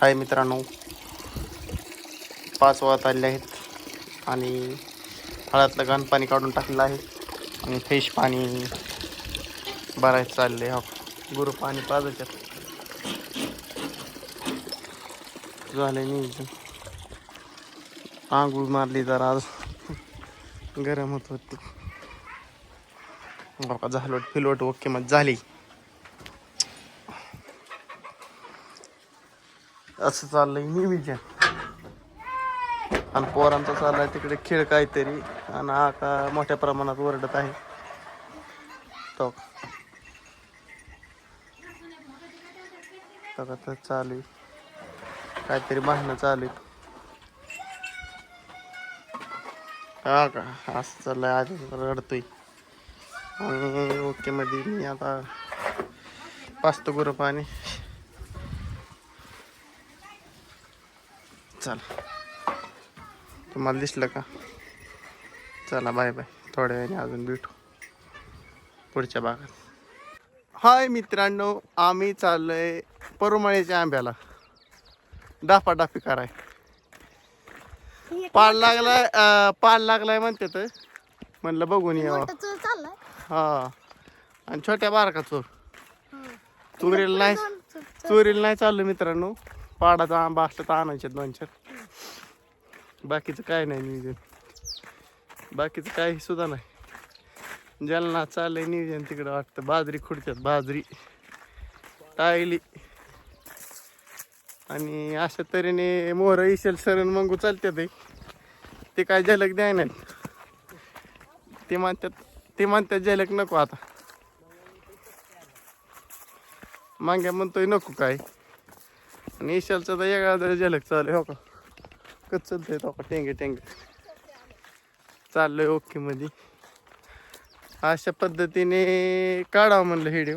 हाय मित्रांनो. पाच वात आलेले आहेत आणि हळातलं घाण पाणी काढून टाकलेलं आहे. आणि फ्रेश पाणी भरायचं चाललं आहे हो, गुरु पाणी पाजायच्यात झालं नियोजन आंघोळ मारली जरा आज. गरम होत होती. झालोट फिलोट ओके मग झाली. असं चाललंय निविजन आणि पोरांचा चाललाय तिकडे खेळ काहीतरी आणि आका मोठ्या प्रमाणात ओरडत आहे. तो. तर चालू आहे. काहीतरी भांडणं चालू आहेत. हा का? असं चाललंय आज रडतोय. आणि ओके मध्ये मी आता पाचतो गुरं पाणी. चल. तुम्हाला दिसलं का? चला बाय बाय थोड्या वेळाने अजून भेटू. पुढच्या भागात. हाय मित्रांनो आम्ही चाललोय परुमळीच्या आंब्याला. डाफाडाफी कराय. पाल लागलाय पाल लागलाय म्हणते तर. म्हणलं बघून यावं. हा. आणि छोट्या बारका चोर चोरीला नाही. चोरीला नाही चाललं मित्रांनो. पाडाचा आंबा असला तर आणायचे दोन चार बाकीचं काय नाही नियोजन. बाकीचं काही सुद्धा नाही. जालना चाललंय नियोजन तिकडं वाटतं बाजरी खुडत्यात बाजरी टायली. आणि अशा तऱ्हेने मोहर इशल सरण मंगू चालतात ते काय झलक द्याय नाहीत. ते म्हणतात ते म्हणतात झलक नको आता. मांग्या म्हणतोय नको काय. आणि इशालचा तर वेगळा जरा झलक चालू आहे, हो का? कच चालतंय हो का? टेंगे टेंगे. चाललंय ओके मध्ये अशा पद्धतीने काढावं म्हणलं व्हिडिओ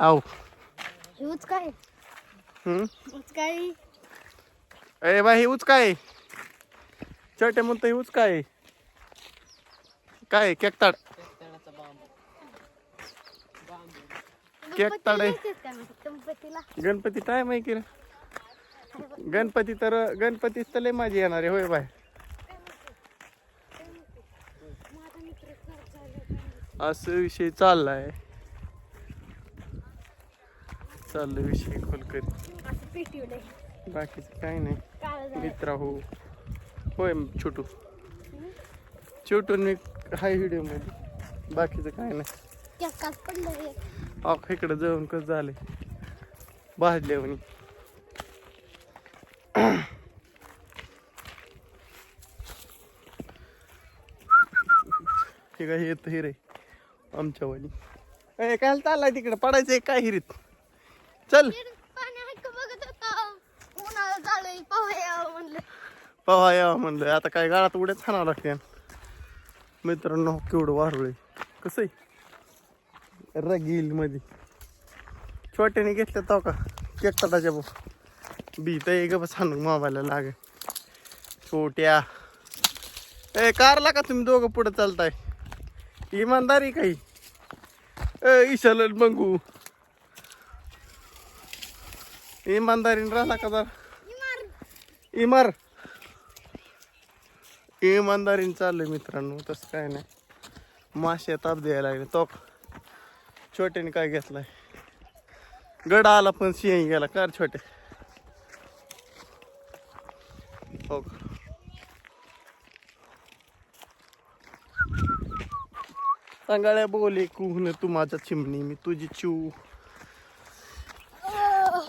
आव काय हम्म? हेच काय अरे बाई उच काय छोटे म्हणतो उच काय काय केकताड. केक गणपतीला तडे. येतेच का नाही? गणपतीला. गणपती टाइम आहे की रे गणपती तर गणपती तर लय माझी येणार आहे होय बाय. असं विषय चाललाय. चाललं विषय खोलकरी. बाकीचं काही नाही. मित्रा हो. होय छोटू. छोटू मी हाय व्हिडिओमध्ये. बाकीचं काय नाही. इकडे जाऊन कसं झालंय? भाजले हे काय येत हिरे आमच्या वाली ए काय चाललाय तिकडे? पडायचंय काय हिरीत? चल. पोहा यावं म्हणलं. आता काय गाळात उड्याच खाणार लागते मित्रांनो केवढं वारुळे कसं आहे? रगील मध्ये छोट्याने घेतलं तो का? केकटा त्याच्या भाऊ बी तर एक बस हाणून मोबाईलला लागे. छोट्या. ए कारला का तुम्ही दोघं पुढे चालताय? इमानदारी काही. ए इशाल मंगू. इमानदारीने राहिला का जरा? इमार. इमार. इमानदारीने चाललंय मित्रांनो तसं काय नाही. मासे ताप द्यायला लागले. तो छोट्याने काय घेतलाय? गड आला पण सिंह गेला. कार छोटे हो का. सांगाळ्या बोले कुहन तू माझा चिमणी? मी तुझी चू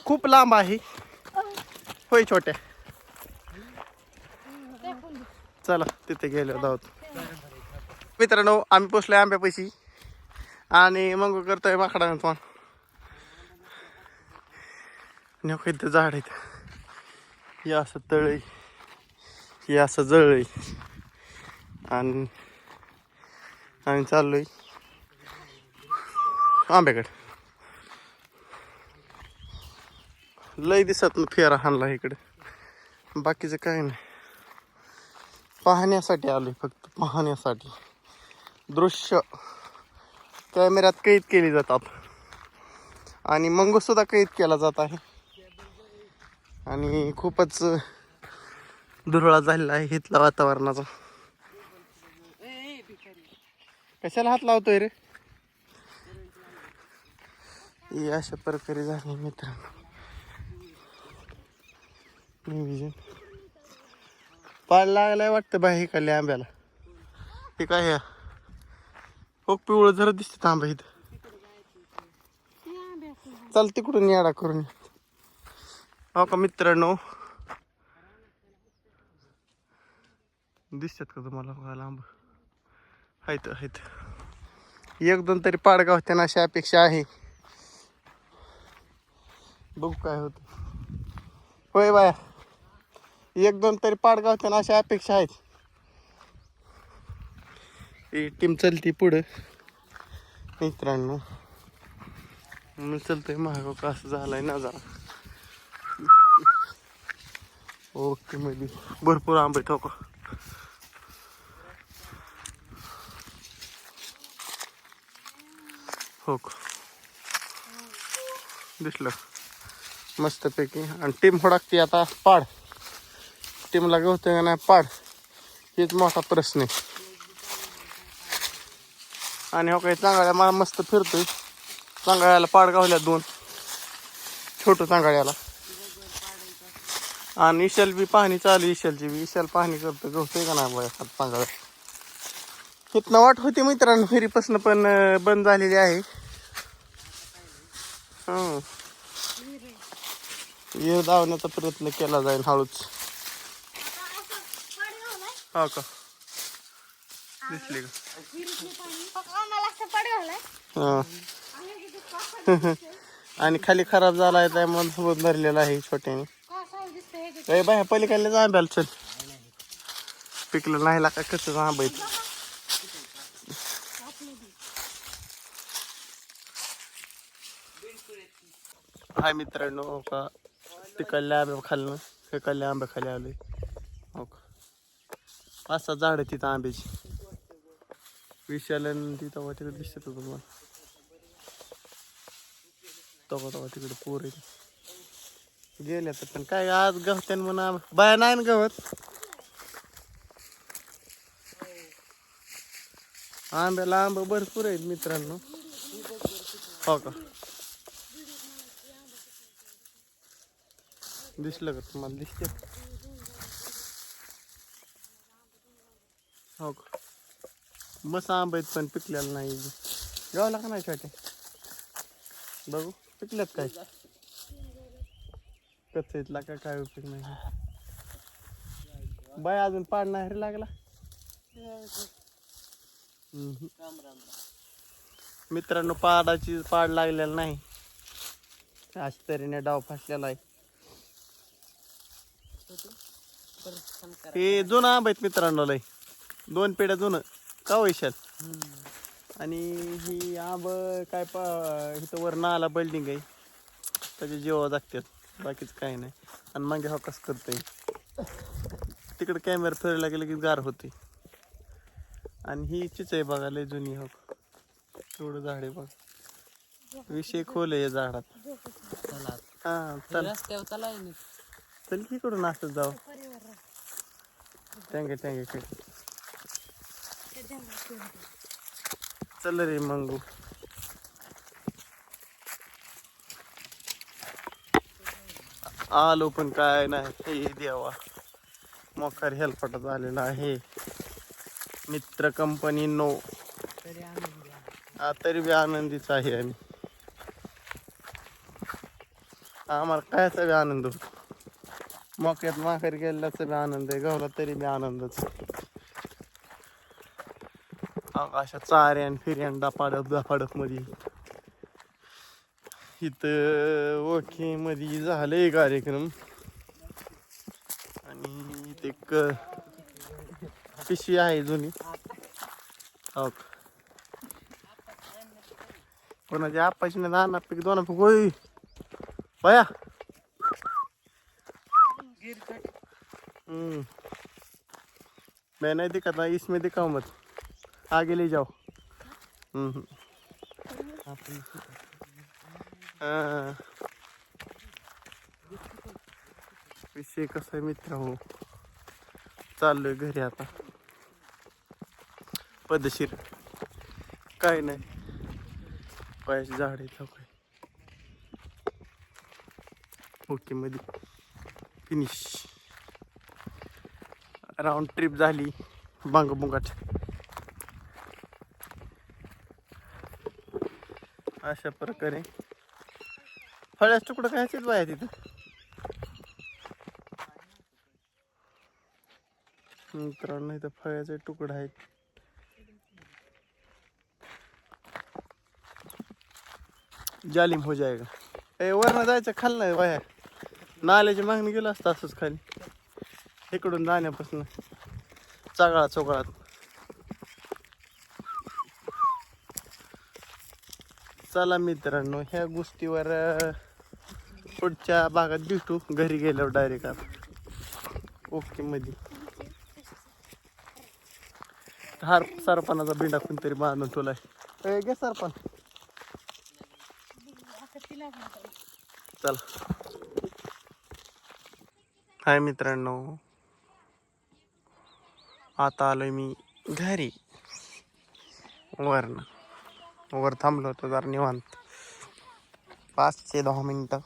खूप लांब आहे. होय छोट्या. चला तिथे गेलो आहोत. मित्रांनो आम्ही पोचलोय आंब्यापाशी. आणि मग करतोय माकडा पण नको इथं झाड आहेत? हे असं तळ आहे हे असं जळ आहे आणि आम्ही चाललोय. आंब्याकडे. लय दिसत फेरा हाणला इकडे. बाकीचं काय नाही. पाहण्यासाठी आलोय फक्त पाहण्यासाठी. दृश्य. कॅमेऱ्यात कैद केली जातात आणि मंगूस सुद्धा कैद केला जात आहे. आणि खूपच दुरळा झालेला आहे इथला वातावरणाचा. कशाला हात लावतोय रे? ही अशा प्रकारे झाली मित्रांनो. नियोजन पाड लागलाय वाटतं बाहेर खाली आंब्याला. हे काय ह्या हो पिवळं जरा दिसतं तांबा इथं. चल तिकडून याडा करून हो का मित्रांनो? दिसतात का तुम्हाला बघा लांब आहेत आहेत. एक दोन तरी पाडगाव त्यांना अशी अपेक्षा आहे. बघू काय होत. होय बाया. एक दोन तरी पाडगाव त्यांना अशा अपेक्षा आहेत. ही टीम चलती पुढं. मित्रांनो मी चलतोय महागाव का असं झालाय ना जरा. ओके मध्ये भरपूर आंबे ठोका. हो का? दिसलं. मस्तपैकी. आणि टीम फडकते आता पाड. टीमला गवतं का नाही पाड. हेच मोठा प्रश्न आहे. आणि हो काही चांगल्या मला मस्त फिरतोय. चांगळ्याला पाड गावल्या दोन. छोटं चांगळ्याला आणि इशल बी पाहणी चालू इशलची बी. इशल पाहणी करतो गवतोय का नाही बघा हात चांगळ्या इथनं वाट होती मित्रांनो फेरीपासून पण बंद झालेली आहे. येऊ ये धावण्याचा प्रयत्न केला जाईल हळूच. हो का? दिसली का? हा. आणि खाली खराब झाला आहे त्यामुळे सोबत भरलेला आहे छोट्याने. बाहेर दिसतंय ए बाय आंब्याला चल. पिकलं नाही लागा कसं आंबा हाय मित्रांनो हो का तिकडल्या आंब्या खालनं हे कल्ल्या आंब्या खाली आले हो का पाच सहा झाड तिथं आंब्याची. विशालन तिथं तिकडे दिसत होतं तुम्हाला. तवा तवा तिकडे पोर आहे गेल्या तर पण काय आज गवत्यान म्हणा बाया नाही ना गवत? आंब्याला आंबा भरपूर आहेत मित्रांनो. हो का? दिसलं का तुम्हाला? दिसते. हो का? मस्त आंबा आहेत पण पिकलेला नाही गावला का नाही छोटे बघू पिकल्यात काय? कच्चा का काय उपयोग नाही? बाय अजून पाड नाही रे लागला. मित्रांनो पाडाची पाड लागलेला नाही. अशा तऱ्हेने डाव फासलेला आहे. हे जुनं आंब आहेत मित्रांनो लय. दोन पेढ्या जुनं. का वैशाल? आणि ही आंब काय पा इथं वर नाला बिल्डिंग आहे. त्याचे जेव्हा जागतात बाकीच काही नाही. आणि मागे हा कस करतोय. तिकडे कॅमेरा फिरायला गेलं की गार होते आणि ही चिच आहे बघा लय जुनी हो. एवढं झाड आहे बघ. विषय खोल आहे या झाडात. हा चल. चल की इकडून असं जाऊ. टँगे टँगे काय चल रे मंगू. आलो पण काय नाही देवा. मोकार हेलपटा झालेला आहे. मित्र कंपनी नो हा तरी बी आनंदीच आहे आम्ही. आम्हाला कायचा बी आनंद होतो. मोक्यात माघार गेल्याचा बी आनंद आहे गवला तरी बी आनंदच अशा चाऱ्यान फिर्यान डापाडप दापाडपमध्ये इथं ओके मध्ये झालंय कार्यक्रम. आणि इथे एक पिशवी आहे जुनी. हो कोणाच्या आपाची ना दाना पिक दोन पिक होई बया मैं नहीं दिखाता इसमें दिखाओ मत आगे ले जाओ विषय कसा आहे मित्र हो? चाललोय घरी आता. पदशीर. काय नाही. पायाची झाड आहे काय ओके मध्ये फिनिश राऊंड ट्रिप झाली. बांगबुंगाट अशा प्रकारे. फळ्याच तुकडं काय बाया तिथं? मित्रांनो इथं फळ्याचे तुकडं आहेत. जालिम हो जाएगा ए वरनं जायचं खाल नाही नाल्याची मागणी गेला असतं असंच खाली. इकडून जाण्यापासून चागळा चोगळात चला मित्रांनो ह्या गोष्टीवर पुढच्या भागात भेटू. घरी गेल्यावर डायरेक्ट आता. ओके मध्ये हार सरपणाचा बिंडा कोणतरी बांधून ठेवलाय. ए, घे सरपण. हाय मित्रांनो. आता आलोय मी घरी. वरनं. वर थांबलो होतो जरा निवांत. पाच ते दहा मिनिटं.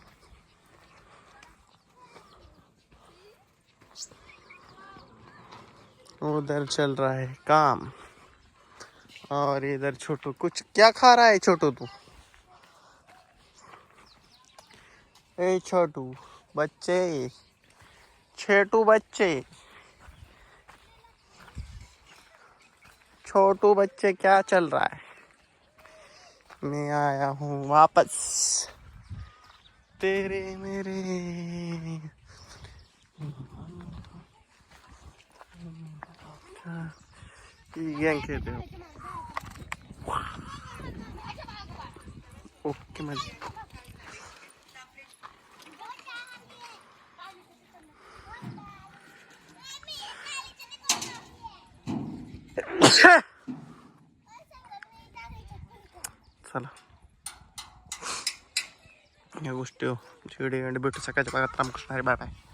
उधर चल रहा है काम. और इधर छोटू, कुछ क्या खा रहा है छोटू तू? ए छोटू, बच्चे. छोटू बच्चे। छोटू बच्चे क्या चल रहा है? मैं आया हूँ वापस। तेरे मेरे। गँग खेळते ओके मध्ये ह्या गोष्टी हो. शिवडे भेटू सकाळच्या भागात रामकृष्ण हरी बाय बाय.